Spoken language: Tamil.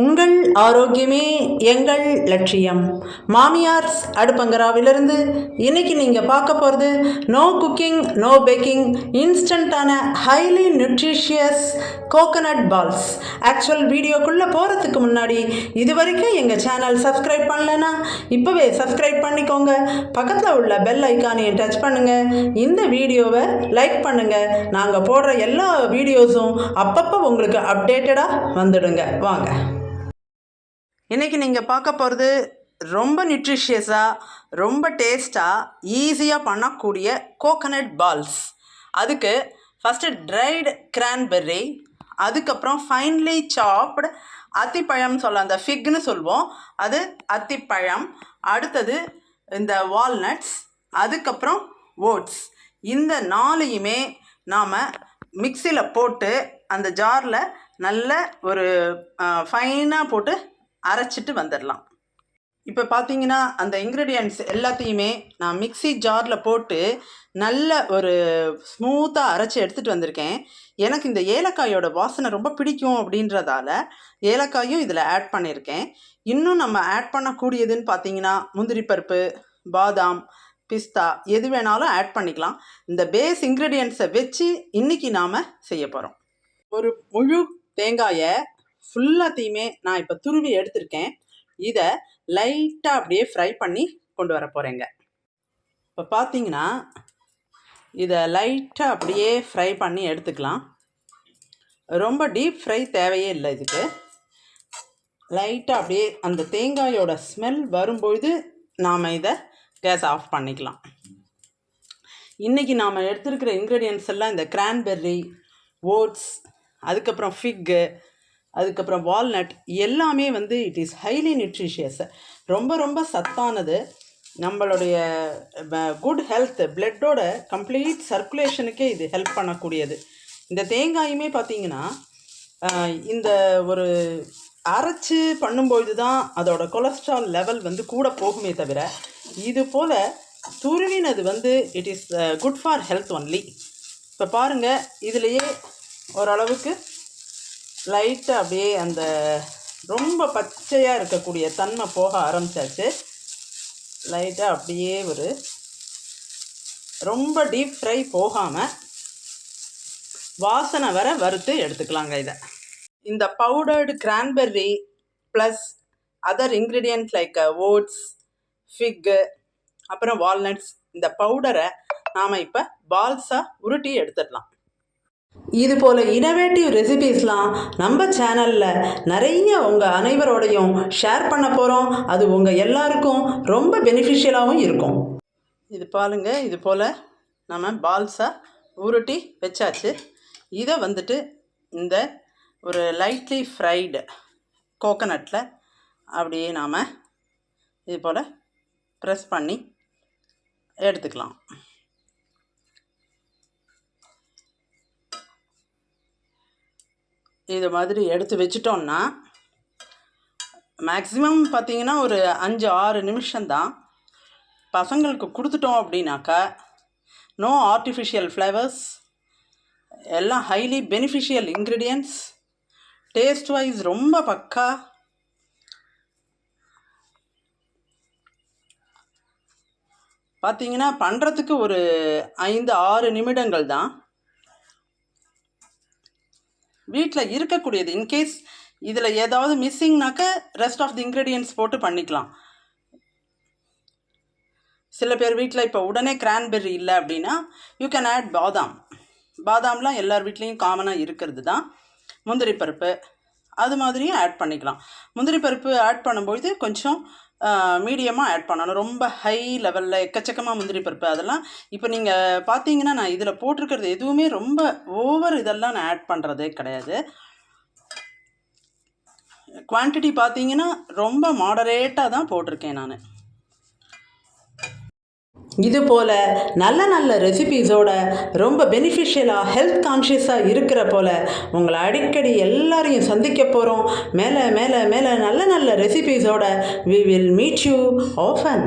உங்கள் ஆரோக்கியமே எங்கள் லட்சியம். மாமியார்ஸ் அடுப்பங்கராவிலிருந்து இன்னைக்கு நீங்கள் பார்க்க போகிறது no cooking no baking இன்ஸ்டண்ட்டான highly nutritious coconut balls actual வீடியோக்குள்ளே போகிறதுக்கு முன்னாடி இது வரைக்கும் எங்கள் சேனல் சப்ஸ்கிரைப் பண்ணலைன்னா இப்போவே சப்ஸ்கிரைப் பண்ணிக்கோங்க. பக்கத்தில் உள்ள பெல் ஐக்கானையும் டச் பண்ணுங்கள் இந்த வீடியோவை லைக் பண்ணுங்கள் நாங்கள் போடுற எல்லா வீடியோஸும் அப்பப்போ உங்களுக்கு அப்டேட்டடாக வந்துடுங்க. வாங்க. இன்றைக்கி நீங்கள் பார்க்க போகிறது ரொம்ப நியூட்ரிஷியஸாக ரொம்ப டேஸ்ட்டாக ஈஸியாக பண்ணக்கூடிய கோகனட் பால்ஸ் அதுக்கு ஃபஸ்ட்டு ட்ரைடு கிரான்பெர்ரி அதுக்கப்புறம் ஃபைன்லி சாப்டு அத்திப்பழம் சொல்ல அந்த ஃபிக்னு சொல்லுவோம். அது அத்திப்பழம் அடுத்தது இந்த வால்நட்ஸ் அதுக்கப்புறம் ஓட்ஸ் இந்த நாலையுமே நாம் மிக்சியில் போட்டு அந்த ஜாரில் நல்ல ஒரு ஃபைனாக போட்டு அரைச்சிட்டு வந்துடலாம். இப்போ பார்த்தீங்கன்னா அந்த இன்க்ரீடியன்ட்ஸ் எல்லாத்தையுமே நான் மிக்ஸி ஜாரில் போட்டு நல்ல ஒரு ஸ்மூத்தாக அரைச்சி எடுத்துகிட்டு வந்திருக்கேன். எனக்கு இந்த ஏலக்காயோட வாசனை ரொம்ப பிடிக்கும் அப்படின்றதால ஏலக்காயும் இதில் ஆட் பண்ணியிருக்கேன் இன்னும் நம்ம ஆட் பண்ணக்கூடியதுன்னு பார்த்தீங்கன்னா முந்திரி பருப்பு பாதாம் பிஸ்தா எது வேணாலும் ஆட் பண்ணிக்கலாம். இந்த பேஸ் இன்க்ரீடியன்ட்ஸை வச்சு இன்றைக்கி நாம் செய்ய போகிறோம் ஒரு முழு தேங்காயை ஃபுல்லாத்தையுமே நான் இப்போ துருவி எடுத்திருக்கேன். இதை லைட்டாக அப்படியே ஃப்ரை பண்ணி கொண்டு வர போகிறேங்க இப்போ பார்த்தீங்கன்னா இதை லைட்டாக அப்படியே ஃப்ரை பண்ணி எடுத்துக்கலாம். ரொம்ப டீப் ஃப்ரை தேவையே இல்லை இதுக்கு. லைட்டாக அப்படியே அந்த தேங்காயோட ஸ்மெல் வரும்பொழுது நாம் இதை கேஸ் ஆஃப் பண்ணிக்கலாம். இன்றைக்கி நாம் எடுத்துருக்கிற இன்க்ரீடியன்ஸ் எல்லாம் இந்த கிரான்பெர்ரி ஓட்ஸ் அதுக்கப்புறம் ஃபிக்கு அதுக்கப்புறம் வால்நட் எல்லாமே வந்து இட் இஸ் ஹைலி நியூட்ரிஷியஸ் ரொம்ப ரொம்ப சத்தானது. நம்மளுடைய குட் ஹெல்த் பிளட்டோட கம்ப்ளீட் சர்க்குலேஷனுக்கே இது ஹெல்ப் பண்ணக்கூடியது. இந்த தேங்காயுமே பார்த்தீங்கன்னா இந்த ஒரு அரைச்சி பண்ணும்பொழுது தான் அதோட கொலஸ்ட்ரால் லெவல் வந்து கூட போகுமே தவிர இது போல் துருவினது வந்து it is good for health only இப்போ பாருங்கள் இதுலேயே ஓரளவுக்கு லைட்டாக அப்படியே அந்த ரொம்ப பச்சையாக இருக்கக்கூடிய தன்மை போக ஆரம்பித்தாச்சு லைட்டாக அப்படியே ஒரு ரொம்ப டீப் ஃப்ரை போகாமல் வாசனை வர வறுத்து எடுத்துக்கலாங்க இதை. இந்த powdered cranberry plus other ingredient like oats fig அப்புறம் வால்நட்ஸ் இந்த பவுடரை நாம் இப்போ பால்ஸாக உருட்டி எடுத்துடலாம். இது போல் இனோவேட்டிவ் ரெசிபீஸ்லாம் நம்ம சேனலில் நிறைய உங்கள் அனைவரோடையும் ஷேர் பண்ண போகிறோம் அது உங்கள் எல்லாருக்கும் ரொம்ப பெனிஃபிஷியலாகவும் இருக்கும். இது பாருங்க இது போல் நம்ம பால்ஸாக உருட்டி வச்சாச்சு. இதை வந்துட்டு இந்த ஒரு லைட்லி ஃப்ரைடு கோகனட்டில் அப்படியே நாம் இது போல் ப்ரெஸ் பண்ணி எடுத்துக்கலாம். இது மாதிரி எடுத்து வச்சிட்டோம்னா மேக்ஸிமம் பார்த்திங்கன்னா ஒரு அஞ்சு ஆறு நிமிஷம்தான். பசங்களுக்கு கொடுத்துட்டோம் அப்படின்னாக்கா நோ ஆர்டிஃபிஷியல் ஃப்ளேவர்ஸ் எல்லாம் highly beneficial ingredients taste wise ரொம்ப பக்கா. பார்த்தீங்கன்னா பண்ணுறதுக்கு ஒரு ஐந்து ஆறு நிமிடங்கள் தான் வீட்டில் இருக்கக்கூடியது. இன்கேஸ் இதில் ஏதாவது மிஸ்ஸிங்னாக்க ரெஸ்ட் ஆஃப் தி இன்க்ரீடியன்ஸ் போட்டு பண்ணிக்கலாம். சில பேர் வீட்டில் இப்போ உடனே கிரான்பெர்ரி இல்லை அப்படின்னா யூ கேன் ஆட் பாதாம். பாதாம்லாம் எல்லார் வீட்லேயும் காமனாக இருக்கிறது தான். முந்திரி பருப்பு அது மாதிரியும் ஆட் பண்ணிக்கலாம். முந்திரி பருப்பு ஆட் பண்ணும்பொழுது கொஞ்சம் மீடியமாக ஆட் பண்ணணும். ரொம்ப ஹை லெவலில் எக்கச்சக்கமாக முந்திரி பருப்பு அதெல்லாம் இப்போ நீங்கள் பார்த்தீங்கன்னா நான் இதில் போட்டிருக்கிறது எதுவுமே ரொம்ப ஓவர் இதெல்லாம் நான் ஆட் பண்ணுறதே கிடையாது. குவான்டிட்டி பார்த்தீங்கன்னா ரொம்ப மாடரேட்டாக தான் போட்டிருக்கேன் நான். இதுபோல் நல்ல நல்ல ரெசிபீஸோட ரொம்ப பெனிஃபிஷியலாக ஹெல்த் கான்ஷியஸாக இருக்கிற போல் உங்களை அடிக்கடி எல்லாரையும் சந்திக்க போகிறோம் மேலே மேலே மேலே நல்ல நல்ல ரெசிபீஸோட we will meet you often